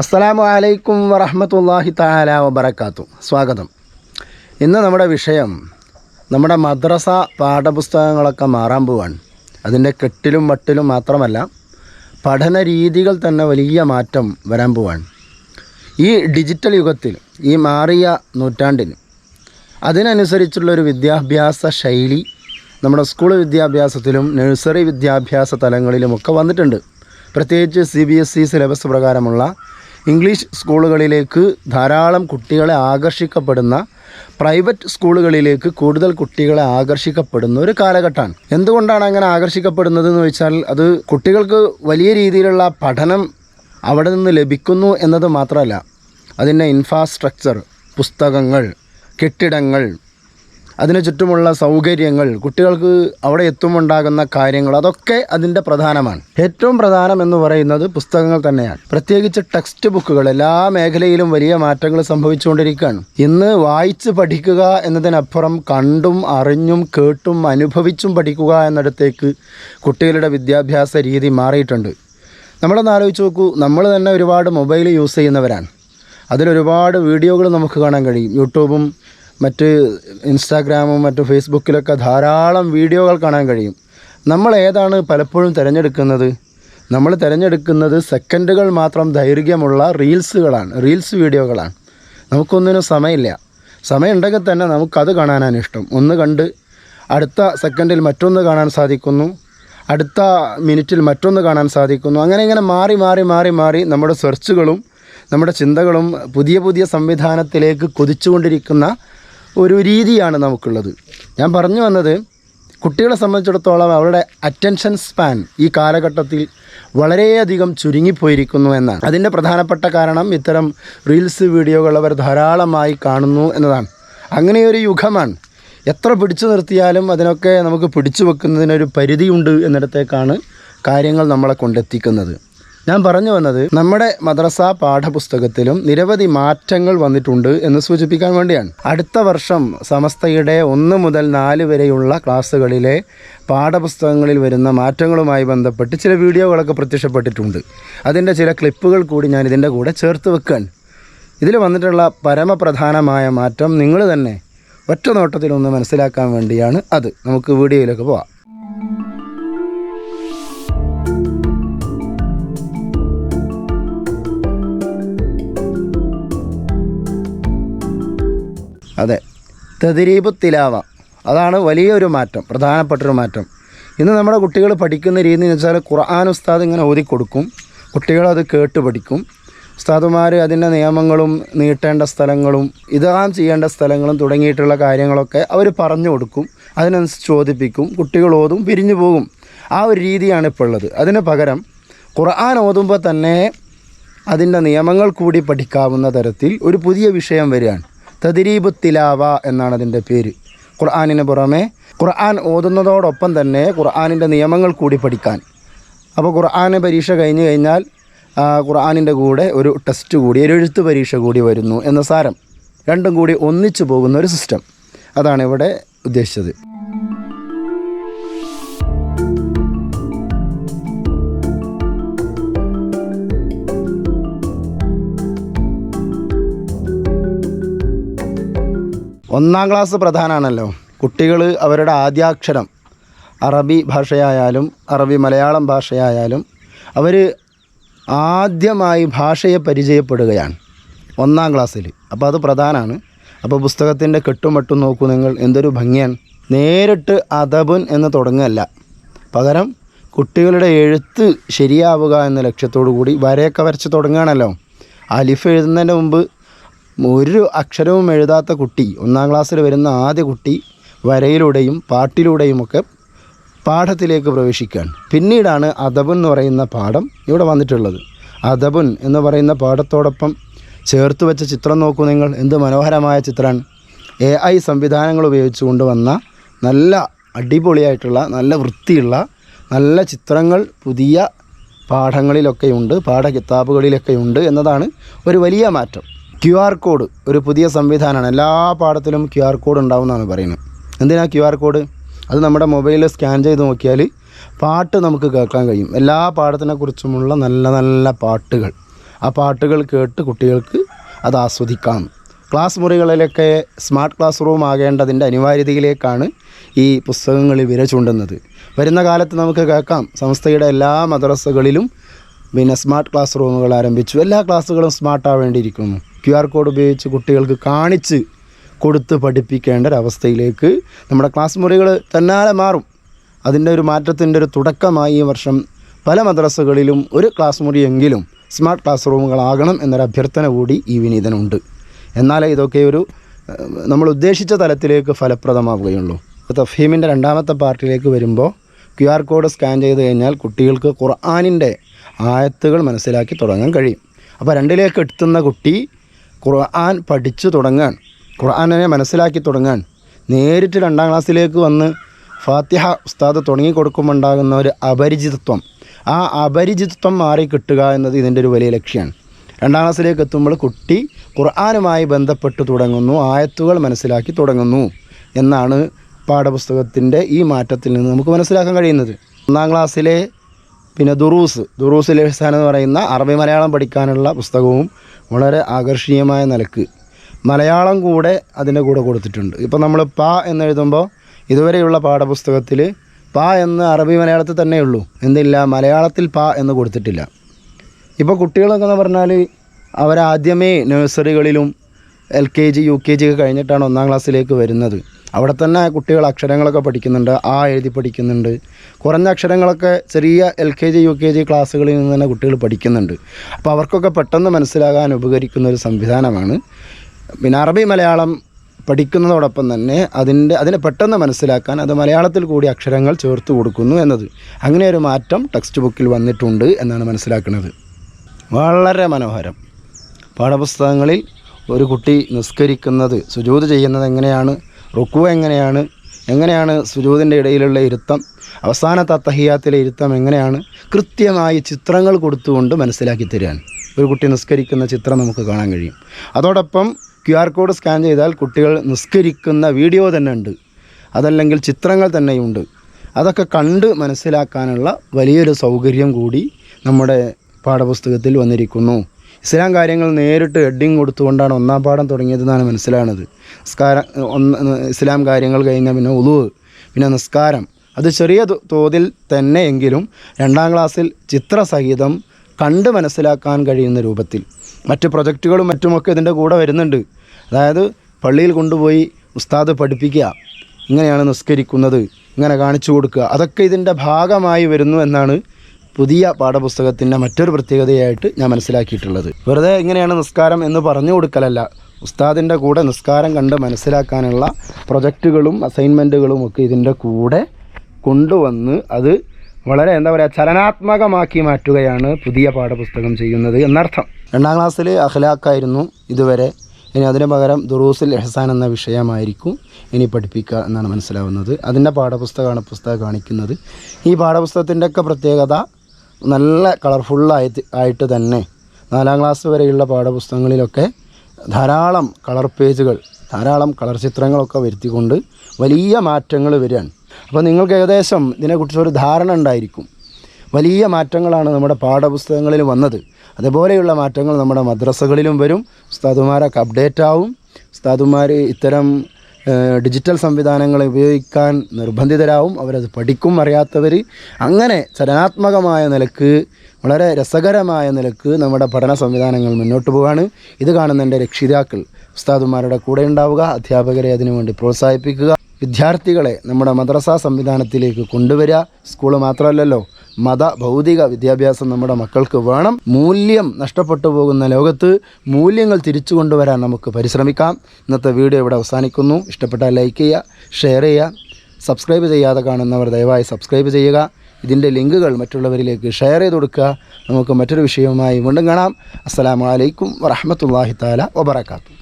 അസ്സലാമു അലൈക്കും വറഹമത്തല്ലാഹി താല വബർക്കാത്തു സ്വാഗതം. ഇന്ന് നമ്മുടെ വിഷയം നമ്മുടെ മദ്രസ പാഠപുസ്തകങ്ങളൊക്കെ മാറാൻ പോവാണ്. അതിന്റെ കെട്ടിലും മട്ടിലും മാത്രമല്ല പഠന രീതികൾ തന്നെ വലിയ മാറ്റം വരാൻ പോവാണ്. ഈ ഡിജിറ്റൽ യുഗത്തിൽ ഈ മാറിയ നൂറ്റാണ്ടിന് അതിനനുസരിച്ചുള്ളൊരു വിദ്യാഭ്യാസ ശൈലി നമ്മുടെ സ്കൂൾ വിദ്യാഭ്യാസത്തിലും നഴ്സറി വിദ്യാഭ്യാസ തലങ്ങളിലുമൊക്കെ വന്നിട്ടുണ്ട്. പ്രത്യേകിച്ച് C B S E syllabus പ്രകാരമുള്ള ഇംഗ്ലീഷ് സ്കൂളുകളിലേക്ക് ധാരാളം കുട്ടികളെ ആകർഷിക്കപ്പെടുന്ന പ്രൈവറ്റ് സ്കൂളുകളിലേക്ക് കൂടുതൽ കുട്ടികളെ ആകർഷിക്കപ്പെടുന്ന ഒരു കാലഘട്ടമാണ്. എന്തുകൊണ്ടാണ് അങ്ങനെ ആകർഷിക്കപ്പെടുന്നത് എന്ന് വെച്ചാൽ അത് കുട്ടികൾക്ക് വലിയ രീതിയിലുള്ള പഠനം അവിടെ നിന്ന് ലഭിക്കുന്നു എന്നത് മാത്രമല്ല അതിന്റെ ഇൻഫ്രാസ്ട്രക്ചർ പുസ്തകങ്ങൾ കെട്ടിടങ്ങൾ അതിനു ചുറ്റുമുള്ള സൗകര്യങ്ങൾ കുട്ടികൾക്ക് അവിടെ എത്തുമുണ്ടാകുന്ന കാര്യങ്ങൾ അതൊക്കെ അതിന്റെ പ്രധാനമാണ്. ഏറ്റവും പ്രധാനം എന്ന് പറയുന്നത് പുസ്തകങ്ങൾ തന്നെയാണ്. പ്രത്യേകിച്ച് ടെക്സ്റ്റ് ബുക്കുകൾ എല്ലാ മേഖലയിലും വലിയ മാറ്റങ്ങൾ സംഭവിച്ചുകൊണ്ടിരിക്കുകയാണ്. ഇന്ന് വായിച്ച് പഠിക്കുക എന്നതിനപ്പുറം കണ്ടും അറിഞ്ഞും കേട്ടും അനുഭവിച്ചും പഠിക്കുക എന്നിടത്തേക്ക് കുട്ടികളുടെ വിദ്യാഭ്യാസ രീതി മാറിയിട്ടുണ്ട്. നമ്മളൊന്ന് ആലോചിച്ച് നോക്കൂ നമ്മൾ തന്നെ ഒരുപാട് മൊബൈൽ യൂസ് ചെയ്യുന്നവരാണ്. അതിലൊരുപാട് വീഡിയോകൾ നമുക്ക് കാണാൻ കഴിയും. യൂട്യൂബും മറ്റ് ഇൻസ്റ്റാഗ്രാമും മറ്റ് ഫേസ്ബുക്കിലൊക്കെ ധാരാളം വീഡിയോകൾ കാണാൻ കഴിയും. നമ്മൾ ഏതാണ് പലപ്പോഴും തിരഞ്ഞെടുക്കുന്നത്? നമ്മൾ തിരഞ്ഞെടുക്കുന്നത് സെക്കൻഡുകൾ മാത്രം ദൈർഘ്യമുള്ള റീൽസുകളാണ് റീൽസ് വീഡിയോകളാണ്. നമുക്കൊന്നിനും സമയമില്ല. സമയമുണ്ടെങ്കിൽ തന്നെ നമുക്കത് കാണാനാണ് ഇഷ്ടം. ഒന്ന് കണ്ട് അടുത്ത സെക്കൻഡിൽ മറ്റൊന്ന് കാണാൻ സാധിക്കുന്നു. അടുത്ത മിനിറ്റിൽ മറ്റൊന്ന് കാണാൻ സാധിക്കുന്നു. അങ്ങനെ ഇങ്ങനെ മാറി മാറി മാറി മാറി നമ്മുടെ സെർച്ചുകളും നമ്മുടെ ചിന്തകളും പുതിയ പുതിയ സംവിധാനത്തിലേക്ക് കൊതിച്ചുകൊണ്ടിരിക്കുന്ന ഒരു രീതിയാണ് നമുക്കുള്ളത്. ഞാൻ പറഞ്ഞു വന്നത് കുട്ടികളെ സംബന്ധിച്ചിടത്തോളം അവരുടെ അറ്റൻഷൻ സ്പാൻ ഈ കാലഘട്ടത്തിൽ വളരെയധികം ചുരുങ്ങിപ്പോയിരിക്കുന്നു എന്നാണ്. അതിന്റെ പ്രധാനപ്പെട്ട കാരണം ഇത്തരം റീൽസ് വീഡിയോകൾ അവർ ധാരാളമായി കാണുന്നു എന്നതാണ്. അങ്ങനെയൊരു യുഗമാണ്. എത്ര പിടിച്ചു നിർത്തിയാലും അതിനൊക്കെ നമുക്ക് പിടിച്ചു വെക്കുന്നതിനൊരു പരിധിയുണ്ട് എന്നിടത്തേക്കാണ് കാര്യങ്ങൾ നമ്മളെ കൊണ്ടെത്തിക്കുന്നത്. ഞാൻ പറഞ്ഞു വന്നത് നമ്മുടെ മദ്രസ പാഠപുസ്തകത്തിലും നിരവധി മാറ്റങ്ങൾ വന്നിട്ടുണ്ട് എന്ന് സൂചിപ്പിക്കാൻ വേണ്ടിയാണ്. അടുത്ത വർഷം സമസ്തയുടെ ഒന്ന് മുതൽ നാല് വരെയുള്ള ക്ലാസ്സുകളിലെ പാഠപുസ്തകങ്ങളിൽ വരുന്ന മാറ്റങ്ങളുമായി ബന്ധപ്പെട്ട് ചില വീഡിയോകളൊക്കെ പ്രത്യക്ഷപ്പെട്ടിട്ടുണ്ട്. അതിന്റെ ചില ക്ലിപ്പുകൾ കൂടി ഞാൻ ഇതിന്റെ കൂടെ ചേർത്ത് വെക്കാൻ ഇതിൽ വന്നിട്ടുള്ള പരമപ്രധാനമായ മാറ്റം നിങ്ങൾ തന്നെ ഒറ്റ നോട്ടത്തിലൊന്ന് മനസ്സിലാക്കാൻ വേണ്ടിയാണ് അത്. നമുക്ക് വീഡിയോയിലൊക്കെ പോവാം. അതെ. തെതിരീബ് തിലാവ. അതാണ് വലിയൊരു മാറ്റം പ്രധാനപ്പെട്ടൊരു മാറ്റം. ഇന്ന് നമ്മുടെ കുട്ടികൾ പഠിക്കുന്ന രീതി എന്ന് വെച്ചാൽ ഖുർആൻ ഉസ്താദ് ഇങ്ങനെ ഓതി കൊടുക്കും. കുട്ടികൾ അത് കേട്ട് പഠിക്കും. ഉസ്താദുമാർ അതിന്റെ നിയമങ്ങളും നീട്ടേണ്ട സ്ഥലങ്ങളും ഇതാം ചെയ്യേണ്ട സ്ഥലങ്ങളും തുടങ്ങിയിട്ടുള്ള കാര്യങ്ങളൊക്കെ അവർ പറഞ്ഞു കൊടുക്കും. അതിനനുസരിച്ച് ചോദിപ്പിക്കും. കുട്ടികൾ ഓതും പിരിഞ്ഞു പോകും. ആ ഒരു രീതിയാണ് ഇപ്പോൾ ഉള്ളത്. അതിന് പകരം ഖുർആൻ ഓതുമ്പോൾ തന്നെ അതിന്റെ നിയമങ്ങൾ കൂടി പഠിക്കാവുന്ന തരത്തിൽ ഒരു പുതിയ വിഷയം വരികയാണ്. തദ്രീബ് തിലാവ എന്നാണ് അതിന്റെ പേര്. ഖുർആാനിന് പുറമെ ഖുർആൻ ഓതുന്നതോടൊപ്പം തന്നെ ഖുർആാനിന്റെ നിയമങ്ങൾ കൂടി പഠിക്കാൻ. അപ്പോൾ ഖുർആാന് പരീക്ഷ കഴിഞ്ഞ് കഴിഞ്ഞാൽ ഖുർആാനിന്റെ കൂടെ ഒരു ടെസ്റ്റ് കൂടി ഒരു എഴുത്ത് പരീക്ഷ കൂടി വരുന്നു എന്ന സാരം. രണ്ടും കൂടി ഒന്നിച്ചു പോകുന്ന ഒരു സിസ്റ്റം അതാണ് ഇവിടെ ഉദ്ദേശിച്ചത്. ഒന്നാം ക്ലാസ് പ്രധാനമാണല്ലോ കുട്ടികൾ അവരുടെ ആദ്യാക്ഷരം അറബി ഭാഷയായാലും അറബി മലയാളം ഭാഷയായാലും അവർ ആദ്യമായി ഭാഷയെ പരിചയപ്പെടുകയാണ് ഒന്നാം ക്ലാസ്സിൽ. അപ്പോൾ അത് പ്രധാനമാണ് അപ്പോൾ പുസ്തകത്തിന്റെ കെട്ടുമട്ടും നോക്കൂ നിങ്ങൾ എന്തൊരു ഭംഗിയാണ്. നേരിട്ട് അദബുൻ എന്ന് തുടങ്ങുകയല്ല. പകരം കുട്ടികളുടെ എഴുത്ത് ശരിയാവുക എന്ന ലക്ഷ്യത്തോടു കൂടി വരയൊക്കെ വരച്ച് തുടങ്ങുകയാണല്ലോ. അലിഫ് എഴുതുന്നതിന്റെ മുമ്പ് ഒരു അക്ഷരവും എഴുതാത്ത കുട്ടി ഒന്നാം ക്ലാസ്സിൽ വരുന്ന ആദ്യ കുട്ടി വരയിലൂടെയും പാട്ടിലൂടെയുമൊക്കെ പാഠത്തിലേക്ക് പ്രവേശിക്കുകയാണ്. പിന്നീടാണ് അദബുൻ എന്ന് പറയുന്ന പാഠം ഇവിടെ വന്നിട്ടുള്ളത്. അദബുൻ എന്ന് പറയുന്ന പാഠത്തോടൊപ്പം ചേർത്ത് വെച്ച ചിത്രം നോക്കൂ നിങ്ങൾ. എന്ത് മനോഹരമായ ചിത്രമാണ്. എ ഐ സംവിധാനങ്ങൾ ഉപയോഗിച്ച് കൊണ്ടുവന്ന നല്ല അടിപൊളിയായിട്ടുള്ള നല്ല വൃത്തിയുള്ള നല്ല ചിത്രങ്ങൾ പുതിയ പാഠങ്ങളിലൊക്കെയുണ്ട് പാഠ കിതാബുകളിലൊക്കെയുണ്ട് എന്നതാണ് ഒരു വലിയ മാറ്റം. ക്യു ആർ കോഡ് ഒരു പുതിയ സംവിധാനമാണ്. എല്ലാ പാഠത്തിലും ക്യു ആർ കോഡ് ഉണ്ടാവുമെന്നാണ് പറയുന്നത്. എന്തിനാ ക്യു ആർ കോഡ് അത് നമ്മുടെ മൊബൈലിൽ സ്കാൻ ചെയ്ത് നോക്കിയാൽ പാട്ട് നമുക്ക് കേൾക്കാൻ കഴിയും. എല്ലാ പാഠത്തിനെക്കുറിച്ചുമുള്ള നല്ല നല്ല പാട്ടുകൾ. ആ പാട്ടുകൾ കേട്ട് കുട്ടികൾക്ക് അത് ആസ്വദിക്കാം. ക്ലാസ് മുറികളിലൊക്കെ സ്മാർട്ട് ക്ലാസ് റൂം ആകേണ്ടതിന്റെ അനിവാര്യതയിലേക്കാണ് ഈ പുസ്തകങ്ങൾ വിര ചൂണ്ടുന്നത്. വരുന്ന കാലത്ത് നമുക്ക് കേൾക്കാം. സംസ്ഥയുടെ എല്ലാ മദ്രസകളിലും പിന്നെ സ്മാർട്ട് ക്ലാസ് റൂമുകൾ ആരംഭിച്ചു. എല്ലാ ക്ലാസ്സുകളും സ്മാർട്ട് ആവേണ്ടിയിരിക്കുന്നു ക്യു ആർ കോഡ് ഉപയോഗിച്ച് കുട്ടികൾക്ക് കാണിച്ച് കൊടുത്ത് പഠിപ്പിക്കേണ്ട ഒരവസ്ഥയിലേക്ക് നമ്മുടെ ക്ലാസ് മുറികൾ തന്നാലെ മാറും. അതിന്റെ ഒരു മാറ്റത്തിന്റെ ഒരു തുടക്കമായി ഈ വർഷം പല മദ്രസകളിലും ഒരു ക്ലാസ് മുറിയെങ്കിലും സ്മാർട്ട് ക്ലാസ് റൂമുകളാകണം എന്നൊരു അഭ്യർത്ഥന കൂടി ഈ വിനീതനുണ്ട്. എന്നാലേ ഇതൊക്കെ ഒരു നമ്മൾ ഉദ്ദേശിച്ച തലത്തിലേക്ക് ഫലപ്രദമാവുകയുള്ളൂ. തഫീമിന്റെ രണ്ടാമത്തെ പാർട്ടിയിലേക്ക് വരുമ്പോൾ ക്യു ആർ കോഡ് സ്കാൻ ചെയ്ത് കഴിഞ്ഞാൽ കുട്ടികൾക്ക് ഖുർആാനിന്റെ ആയത്തുകൾ മനസ്സിലാക്കി തുടങ്ങാൻ കഴിയും. അപ്പോൾ രണ്ടിലേക്ക് എത്തുന്ന കുട്ടി ഖുർആൻ പഠിച്ചു തുടങ്ങാൻ ഖുർആനെ മനസ്സിലാക്കി തുടങ്ങാൻ നേരിട്ട് രണ്ടാം ക്ലാസ്സിലേക്ക് വന്ന് ഫാത്തിഹ ഉസ്താദ് തുടങ്ങി കൊടുക്കുമ്പോണ്ടാകുന്ന ഒരു അപരിചിതത്വം. ആ അപരിചിതത്വം മാറി കിട്ടുക എന്നത് ഇതിന്റെ ഒരു വലിയ ലക്ഷ്യമാണ് രണ്ടാം ക്ലാസ്സിലേക്ക് എത്തുമ്പോൾ കുട്ടി ഖുർആാനുമായി ബന്ധപ്പെട്ട് തുടങ്ങുന്നു ആയത്തുകൾ മനസ്സിലാക്കി തുടങ്ങുന്നു എന്നാണ് പാഠപുസ്തകത്തിന്റെ ഈ മാറ്റത്തിൽ നിന്ന് നമുക്ക് മനസ്സിലാക്കാൻ കഴിയുന്നത്. ഒന്നാം ക്ലാസ്സിലെ പിന്നെ ദുറൂസ് ദുറൂസ് ലഹ്സാൻ എന്ന് പറയുന്ന അറബി മലയാളം പഠിക്കാനുള്ള പുസ്തകവും വളരെ ആകർഷണീയമായ നിലയ്ക്ക്. മലയാളം കൂടെ അതിന്റെ കൂടെ കൊടുത്തിട്ടുണ്ട്. ഇപ്പോൾ നമ്മൾ പാ എന്നെഴുതുമ്പോൾ ഇതുവരെയുള്ള പാഠപുസ്തകത്തിൽ പാ എന്ന് അറബി മലയാളത്തിൽ തന്നെ ഉള്ളൂ. എന്തില്ല മലയാളത്തിൽ പാ എന്ന് കൊടുത്തിട്ടില്ല. ഇപ്പോൾ കുട്ടികളൊക്കെ എന്ന് പറഞ്ഞാൽ അവരാദ്യമേ നഴ്സറികളിലും L K G U K G ഒക്കെ കഴിഞ്ഞിട്ടാണ് ഒന്നാം ക്ലാസ്സിലേക്ക് വരുന്നത്. അവിടെ തന്നെ കുട്ടികൾ അക്ഷരങ്ങളൊക്കെ പഠിക്കുന്നുണ്ട് ആ എഴുതി പഠിക്കുന്നുണ്ട്. കുറഞ്ഞ അക്ഷരങ്ങളൊക്കെ ചെറിയ L K G U K G ക്ലാസ്സുകളിൽ നിന്ന് തന്നെ കുട്ടികൾ പഠിക്കുന്നുണ്ട്. അപ്പോൾ അവർക്കൊക്കെ പെട്ടെന്ന് മനസ്സിലാകാൻ ഉപകരിക്കുന്ന ഒരു സംവിധാനമാണ്. പിന്നെ അറബി മലയാളം പഠിക്കുന്നതോടൊപ്പം തന്നെ അതിന്റെ അതിനെ പെട്ടെന്ന് മനസ്സിലാക്കാൻ അത് മലയാളത്തിൽ കൂടി അക്ഷരങ്ങൾ ചേർത്ത് കൊടുക്കുന്നു എന്നത്. അങ്ങനെ ഒരു മാറ്റം ടെക്സ്റ്റ് ബുക്കിൽ വന്നിട്ടുണ്ട് എന്നാണ് മനസ്സിലാക്കുന്നത്. വളരെ മനോഹരം. പാഠപുസ്തകങ്ങളിൽ ഒരു കുട്ടി നിസ്കരിക്കുന്നത് സുജൂത് ചെയ്യുന്നത് എങ്ങനെയാണ്? റുക്കു എങ്ങനെയാണ്? എങ്ങനെയാണ് സുജൂതിന്റെ ഇടയിലുള്ള ഇരുത്തം? അവസാനത്തെ അത്തഹിയാത്തിലെ ഇരുത്തം എങ്ങനെയാണ്? കൃത്യമായി ചിത്രങ്ങൾ കൊടുത്തുകൊണ്ട് മനസ്സിലാക്കി തരാൻ. ഒരു കുട്ടി നിസ്കരിക്കുന്ന ചിത്രം നമുക്ക് കാണാൻ കഴിയും. അതോടൊപ്പം ക്യു ആർ കോഡ് സ്കാൻ ചെയ്താൽ കുട്ടികൾ നിസ്കരിക്കുന്ന വീഡിയോ തന്നെ ഉണ്ട്. അതല്ലെങ്കിൽ ചിത്രങ്ങൾ തന്നെയുണ്ട് അതൊക്കെ കണ്ട് മനസ്സിലാക്കാനുള്ള വലിയൊരു സൗകര്യം കൂടി നമ്മുടെ പാഠപുസ്തകത്തിൽ വന്നിരിക്കുന്നു. ഇസ്ലാം കാര്യങ്ങൾ നേരിട്ട് ഹെഡിങ് കൊടുത്തുകൊണ്ടാണ് ഒന്നാം പാഠം തുടങ്ങിയതെന്നാണ് മനസ്സിലാകുന്നത്. നിസ്കാരം ഒന്ന് ഇസ്ലാം കാര്യങ്ങൾ കഴിഞ്ഞാൽ പിന്നെ ഉളുവ് പിന്നെ നിസ്കാരം. അത് ചെറിയ തോതിൽ തന്നെ എങ്കിലും രണ്ടാം ക്ലാസ്സിൽ ചിത്രസഹിതം കണ്ട് മനസ്സിലാക്കാൻ കഴിയുന്ന രൂപത്തിൽ. മറ്റ് പ്രൊജക്റ്റുകളും മറ്റുമൊക്കെ ഇതിന്റെ കൂടെ വരുന്നുണ്ട്. അതായത് പള്ളിയിൽ കൊണ്ടുപോയി ഉസ്താദ് പഠിപ്പിക്കുക ഇങ്ങനെയാണ് നിസ്കരിക്കുന്നത് ഇങ്ങനെ കാണിച്ചു കൊടുക്കുക അതൊക്കെ ഇതിന്റെ ഭാഗമായി വരുന്നു എന്നാണ് പുതിയ പാഠപുസ്തകത്തിന്റെ മറ്റൊരു പ്രത്യേകതയായിട്ട് ഞാൻ മനസ്സിലാക്കിയിട്ടുള്ളത്. വെറുതെ എങ്ങനെയാണ് നിസ്കാരം എന്ന് പറഞ്ഞു കൊടുക്കലല്ല. ഉസ്താദിന്റെ കൂടെ നിസ്കാരം കണ്ട് മനസ്സിലാക്കാനുള്ള പ്രൊജക്റ്റുകളും അസൈൻമെന്റുകളും ഒക്കെ ഇതിന്റെ കൂടെ കൊണ്ടുവന്ന് അത് വളരെ എന്താ പറയുക ചലനാത്മകമാക്കി മാറ്റുകയാണ് പുതിയ പാഠപുസ്തകം ചെയ്യുന്നത് എന്നർത്ഥം. രണ്ടാം ക്ലാസ്സിൽ അഖലാക്കായിരുന്നു ഇതുവരെ. ഇനി അതിന് പകരം ദുറൂസിൽ എഹസാൻ എന്ന വിഷയമായിരിക്കും ഇനി പഠിപ്പിക്കുക എന്നാണ് മനസ്സിലാവുന്നത്. അതിന്റെ പാഠപുസ്തകമാണ് പുസ്തകം കാണിക്കുന്നത്. ഈ പാഠപുസ്തകത്തിന്റെയൊക്കെ പ്രത്യേകത നല്ല കളർഫുള്ളായിട്ട് ആയിട്ട് തന്നെ നാലാം ക്ലാസ് വരെയുള്ള പാഠപുസ്തകങ്ങളിലൊക്കെ ധാരാളം കളർ പേജുകൾ ധാരാളം കളർ ചിത്രങ്ങളൊക്കെ വരുത്തിക്കൊണ്ട് വലിയ മാറ്റങ്ങൾ വരികയാണ്. അപ്പോൾ നിങ്ങൾക്ക് ഏകദേശം ഇതിനെക്കുറിച്ച് ഒരു ധാരണ ഉണ്ടായിരിക്കും. വലിയ മാറ്റങ്ങളാണ് നമ്മുടെ പാഠപുസ്തകങ്ങളിൽ വന്നത്. അതുപോലെയുള്ള മാറ്റങ്ങൾ നമ്മുടെ മദ്രസകളിലും വരും. ഉസ്താദുമാരൊക്കെ അപ്ഡേറ്റ് ആവും. ഉസ്താദുമാർ ഇത്തരം ഡിജിറ്റൽ സംവിധാനങ്ങൾ ഉപയോഗിക്കാൻ നിർബന്ധിതരാവും അവരത് പഠിക്കും അറിയാത്തവർ അങ്ങനെ ചലനാത്മകമായ നിലയ്ക്ക് വളരെ രസകരമായ നിലയ്ക്ക് നമ്മുടെ പഠന സംവിധാനങ്ങൾ മുന്നോട്ട് പോവുകയാണ് ഇത് കാണുന്ന എന്റെ രക്ഷിതാക്കൾ ഉസ്താദുമാരുടെ കൂടെ ഉണ്ടാവുക അധ്യാപകരെ അതിനുവേണ്ടി പ്രോത്സാഹിപ്പിക്കുക. വിദ്യാർത്ഥികളെ നമ്മുടെ മദ്രസ സംവിധാനത്തിലേക്ക് കൊണ്ടുവരിക സ്കൂൾ മാത്രമല്ലല്ലോ മത ഭൗതിക വിദ്യാഭ്യാസം നമ്മുടെ മക്കൾക്ക് വേണം. മൂല്യം നഷ്ടപ്പെട്ടു പോകുന്ന ലോകത്ത് മൂല്യങ്ങൾ തിരിച്ചു കൊണ്ടുവരാൻ നമുക്ക് പരിശ്രമിക്കാം. ഇന്നത്തെ വീഡിയോ ഇവിടെ അവസാനിക്കുന്നു. ഇഷ്ടപ്പെട്ടാൽ ലൈക്ക് ചെയ്യുക ഷെയർ ചെയ്യുക സബ്സ്ക്രൈബ് ചെയ്യാതെ കാണുന്നവർ ദയവായി സബ്സ്ക്രൈബ് ചെയ്യുക. ഇതിന്റെ ലിങ്കുകൾ മറ്റുള്ളവരിലേക്ക് ഷെയർ ചെയ്ത് കൊടുക്കുക. നമുക്ക് മറ്റൊരു വിഷയവുമായി വീണ്ടും കാണാം. അസ്സാം വലൈക്കും വറഹമത്തല്ലാഹി താല വബർക്കാത്തു